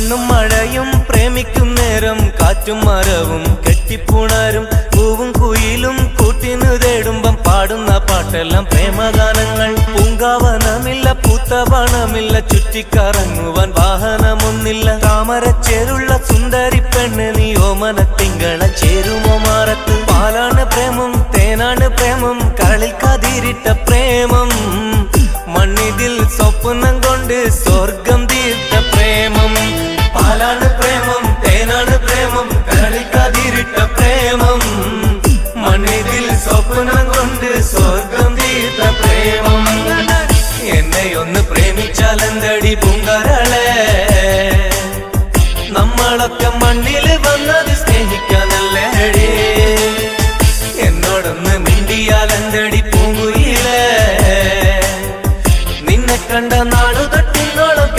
മണ്ണും മഴയും പ്രേമിക്കും നേരം കാറ്റും മരവും കെട്ടിപ്പുണരും പൂവും കുയിലും കൂട്ടിനു തേടുമ്പം പാടുന്ന പാട്ടെല്ലാം പ്രേമഗാനങ്ങൾ. പൂങ്കാവനമില്ല പൂത്തവണമില്ല ചുറ്റിക്കറങ്ങുവാൻ വാഹനമൊന്നില്ല. താമര ചേരുള്ള സുന്ദരി പെണ്ണ് നീ ഓമന തിങ്കള ചേരുമോ മാറത്ത്? പാലാണ് പ്രേമം തേനാണ് പ്രേമം കരളിൽ കതിരിട്ട പ്രേമം. മണ്ണിതിൽ സ്വപ്നം കൊണ്ട് സ്വർഗം ഒന്ന് പ്രേമിച്ചാലെന്തടി പൂങ്കാരളെ? നമ്മളൊക്കെ മണ്ണിൽ വന്നത് സ്നേഹിക്കാനല്ലേടി? എന്നോടൊന്ന് മിണ്ടിയാലെന്തടി പൂങ്കുയിലെ? നിന്നെ കണ്ട നാളുതൊട്ടിന്നോളം